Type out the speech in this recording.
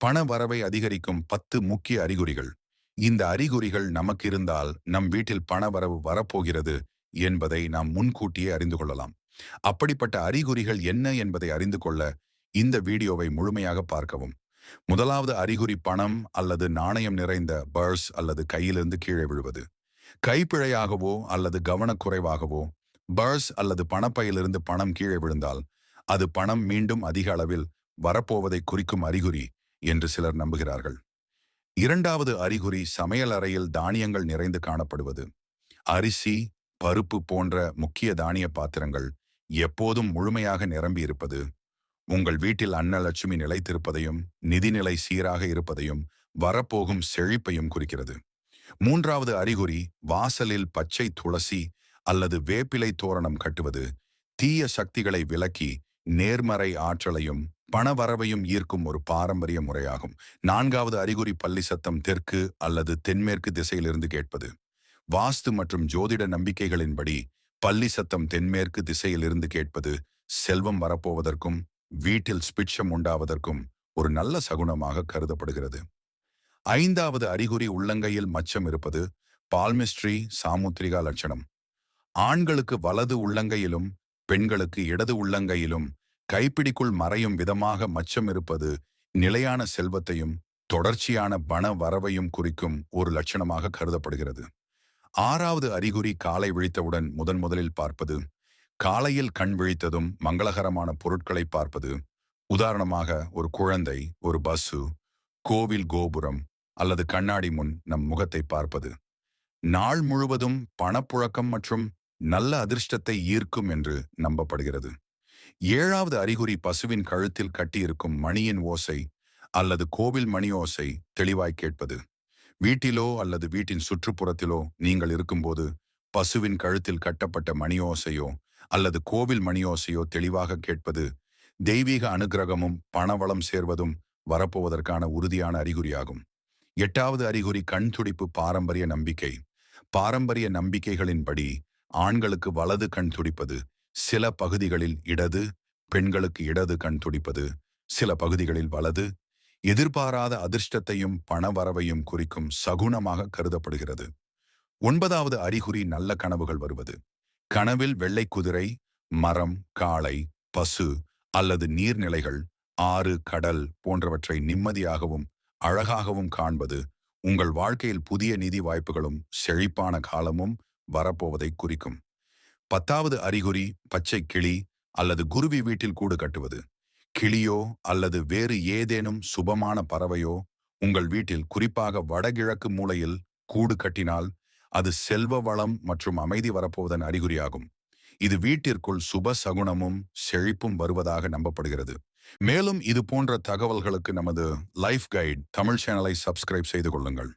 பண வரவை அதிகரிக்கும் பத்து முக்கிய அறிகுறிகள். இந்த அறிகுறிகள் நமக்கு இருந்தால் நம் வீட்டில் பண வரவு வரப்போகிறது என்பதை நாம் முன்கூட்டியே அறிந்து கொள்ளலாம். அப்படிப்பட்ட அறிகுறிகள் என்ன என்பதை அறிந்து கொள்ள இந்த வீடியோவை முழுமையாக பார்க்கவும். முதலாவது அறிகுறி பணம் அல்லது நாணயம் நிறைந்த பர்ஸ் அல்லது கையிலிருந்து கீழே விழுவது. கைப்பிழையாகவோ அல்லது கவனக்குறைவாகவோ பர்ஸ் அல்லது பணப்பையிலிருந்து பணம் கீழே விழுந்தால் அது பணம் மீண்டும் அதிக அளவில் வரப்போவதை குறிக்கும் அறிகுறி என்று சிலர் நம்புகிறார்கள். இரண்டாவது அறிகுறி சமையல் அறையில் தானியங்கள் நிறைந்து காணப்படுவது. அரிசி பருப்பு போன்ற முக்கிய தானிய பாத்திரங்கள் எப்போதும் முழுமையாக நிரம்பி இருப்பது உங்கள் வீட்டில் அன்னலட்சுமி நிலைத்திருப்பதையும் நிதிநிலை சீராக இருப்பதையும் வரப்போகும் செழிப்பையும் குறிக்கிறது. மூன்றாவது அறிகுறி வாசலில் பச்சை துளசி அல்லது வேப்பிலை தோரணம் கட்டுவது தீய சக்திகளை விலக்கி நேர்மறை ஆற்றலையும் பணவரவையும் ஈர்க்கும் ஒரு பாரம்பரிய முறையாகும். நான்காவது அறிகுறி பள்ளி சத்தம் தெற்கு அல்லது தென்மேற்கு திசையிலிருந்து கேட்பது. வாஸ்து மற்றும் ஜோதிட நம்பிக்கைகளின்படி பள்ளி சத்தம் தென்மேற்கு திசையிலிருந்து கேட்பது செல்வம் வரப்போவதற்கும் வீட்டில் ஸ்பிட்சம் உண்டாவதற்கும் ஒரு நல்ல சகுனமாக கருதப்படுகிறது. ஐந்தாவது அறிகுறி உள்ளங்கையில் மச்சம் இருப்பது பால்மிஸ்ட்ரி சாமுத்திரிகா லட்சணம். ஆண்களுக்கு வலது உள்ளங்கையிலும் பெண்களுக்கு இடது உள்ளங்கையிலும் கைப்பிடிக்குள் மறையும் விதமாக மச்சம் இருப்பது நிலையான செல்வத்தையும் தொடர்ச்சியான பண வரவையும் குறிக்கும் ஒரு லட்சணமாக கருதப்படுகிறது. ஆறாவது அறிகுறி காலை விழித்தவுடன் முதன் முதலில் பார்ப்பது காலையில் கண் விழித்ததும் மங்களகரமான பொருட்களை பார்ப்பது உதாரணமாக ஒரு குழந்தை ஒரு பஸ்ஸு கோவில் கோபுரம் அல்லது கண்ணாடி முன் நம் முகத்தை பார்ப்பது. நாள் முழுவதும் பணப்புழக்கம் மற்றும் நல்ல அதிர்ஷ்டத்தை ஈர்க்கும் என்று நம்பப்படுகிறது. ஏழாவது அறிகுறி பசுவின் கழுத்தில் கட்டியிருக்கும் மணியின் ஓசை அல்லது கோவில் மணி ஓசை தெளிவாய் கேட்பது. வீட்டிலோ அல்லது வீட்டின் சுற்றுப்புறத்திலோ நீங்கள் இருக்கும்போது பசுவின் கழுத்தில் கட்டப்பட்ட மணியோசையோ அல்லது கோவில் மணியோசையோ தெளிவாக கேட்பது தெய்வீக அனுகிரகமும் பணவளம் சேர்வதும் வரப்போவதற்கான உறுதியான அறிகுறியாகும். எட்டாவது அறிகுறி கண் துடிப்பு பாரம்பரிய நம்பிக்கை. பாரம்பரிய நம்பிக்கைகளின்படி ஆண்களுக்கு வலது கண் துடிப்பது சில பகுதிகளில் இடது பெண்களுக்கு இடது கண் துடிப்பது சில பகுதிகளில் வலது. எதிர்பாராத அதிர்ஷ்டத்தையும் பணவரவையும் குறிக்கும் சகுனமாக கருதப்படுகிறது. ஒன்பதாவது அறிகுறி நல்ல கனவுகள் வருவது. கனவில் வெள்ளை குதிரை மரம் காளை பசு அல்லது நீர்நிலைகள் ஆறு கடல் போன்றவற்றை நிம்மதியாகவும் அழகாகவும் காண்பது உங்கள் வாழ்க்கையில் புதிய நிதி வாய்ப்புகளும் செழிப்பான காலமும் வரப்போவதை குறிக்கும். பத்தாவது அறிகுறி பச்சை கிளி அல்லது குருவி வீட்டில் கூடு கட்டுவது. கிளியோ அல்லது வேறு ஏதேனும் சுபமான பறவையோ உங்கள் வீட்டில் குறிப்பாக வடகிழக்கு மூலையில் கூடு கட்டினால் அது செல்வ வளம் மற்றும் அமைதி வரப்போவதன் அறிகுறியாகும். இது வீட்டிற்குள் சுப சகுனமும் செழிப்பும் வருவதாக நம்பப்படுகிறது. மேலும் இது போன்ற தகவல்களுக்கு நமது லைஃப் கைட் தமிழ் சேனலை சப்ஸ்கிரைப் செய்து கொள்ளுங்கள்.